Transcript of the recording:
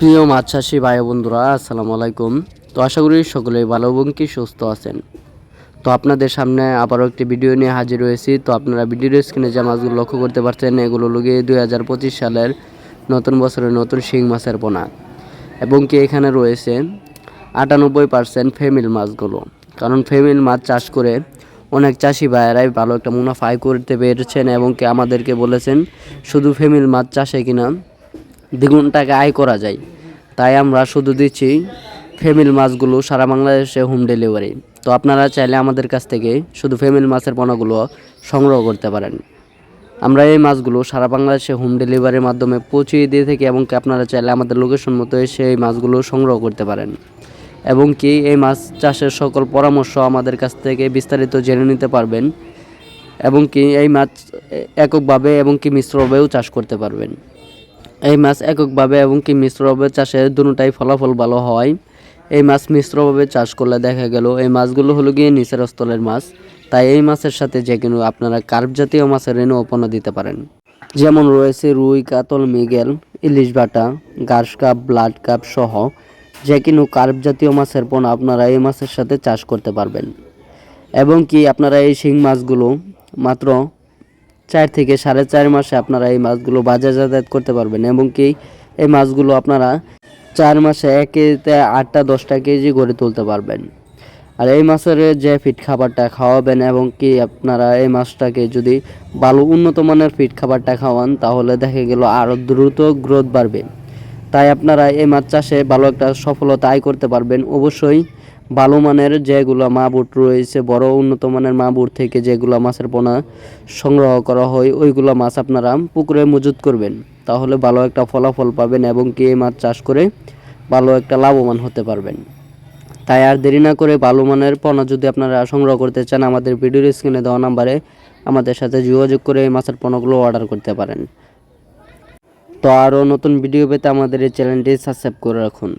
প্রিয় মাছ চাষি ভাই বন্ধুরা, আসসালামু আলাইকুম। তো আশা করি সকলেই ভালো এবং কি সুস্থ আছেন। তো আপনাদের সামনে আবারও একটি ভিডিও নিয়ে হাজির হয়েছি। তো আপনারা ভিডিওর স্ক্রিনে যে মাছগুলো লক্ষ্য করতে পারছেন, এগুলো লুগে দুই হাজার পঁচিশ সালের নতুন বছরের নতুন শিং মাছের পোনা এবং কি এখানে রয়েছে আটানব্বই পার্সেন্ট ফেমিল মাছগুলো। কারণ ফেমিল মাছ চাষ করে অনেক চাষি ভাইয়েরাই ভালো একটা মুনাফা করতে পেরেছেন এবং কি আমাদেরকে বলেছেন, শুধু ফেমিল মাছ চাষে কিনা দ্বিগুণ টাকা আয় করা যায়। তাই আমরা শুধু দিচ্ছি ফেমিল মাছগুলো সারা বাংলাদেশে হোম ডেলিভারি। তো আপনারা চাইলে আমাদের কাছ থেকে শুধু ফেমিল মাছের পোনাগুলো সংগ্রহ করতে পারেন। আমরা এই মাছগুলো সারা বাংলাদেশে হোম ডেলিভারির মাধ্যমে পৌঁছিয়ে দিয়ে থাকি এবং কি আপনারা চাইলে আমাদের লোকেশন মতো এসে এই মাছগুলো সংগ্রহ করতে পারেন। এবং কি এই মাছ চাষের সকল পরামর্শ আমাদের কাছ থেকে বিস্তারিত জেনে নিতে পারবেন এবং কি এই মাছ এককভাবে এবং কি মিশ্রভাবেও চাষ করতে পারবেন। এই মাছ এককভাবে এবং কি মিশ্রভাবে চাষে দুটাই ফলাফল ভালো হয়। এই মাছ মিশ্রভাবে চাষ করলে দেখা গেল এই মাছগুলো হলো গিয়ে নিচের স্থলের মাছ। তাই এই মাছের সাথে যে কোনো আপনারা কার্প জাতীয় মাছের রেণু অপনা দিতে পারেন। যেমন রয়েছে রুই, কাতল, মিগেল, ইলিশ বাটা গার্স কাপ, ব্লাড কাপ সহ যে কোনো কার্প জাতীয় মাছের পোনা আপনারা এই মাছের সাথে চাষ করতে পারবেন। এবং কি আপনারা এই শিং মাছগুলো মাত্র চার থেকে সাড়ে চার মাসে আপনারা এই মাছগুলো বাজারজাত করতে পারবেন এবং কি এই মাছগুলো আপনারা চার মাসে এক কেজিতে আটটা, দশটা কেজি করে তুলতে পারবেন। আর এই মাছের যে ফিট খাবারটা খাওয়াবেন এবং কি আপনারা এই মাছটাকে যদি ভালো উন্নত মানের ফিট খাবারটা খাওয়ান, তাহলে দেখা গেল আরও দ্রুত গ্রোথ বাড়বে। তাই আপনারা এই মাছ চাষে ভালো একটা সফলতা আয় করতে পারবেন। অবশ্যই ভালো মানের যেগুলো মা বুট রয়েছে, বড় উন্নত মানের মা বুট থেকে যেগুলো মাছের পোনা সংগ্রহ করা হয়, ওইগুলো মাছ আপনারা পুকুরে মজুত করবেন। তাহলে ভালো একটা ফলাফল পাবেন এবং কি এই মাছ চাষ করে ভালো একটা লাভবান হতে পারবেন। তাই আর দেরি না করে ভালো মানের পণ্য যদি আপনারা সংগ্রহ করতে চান, আমাদের ভিডিওর স্ক্রিনে দেওয়া নাম্বারে আমাদের সাথে যোগাযোগ করে এই মাছের পণ্যগুলো অর্ডার করতে পারেন। তো আরও নতুন ভিডিও পেতে আমাদের এই চ্যানেলটি সাবস্ক্রাইব করে রাখুন।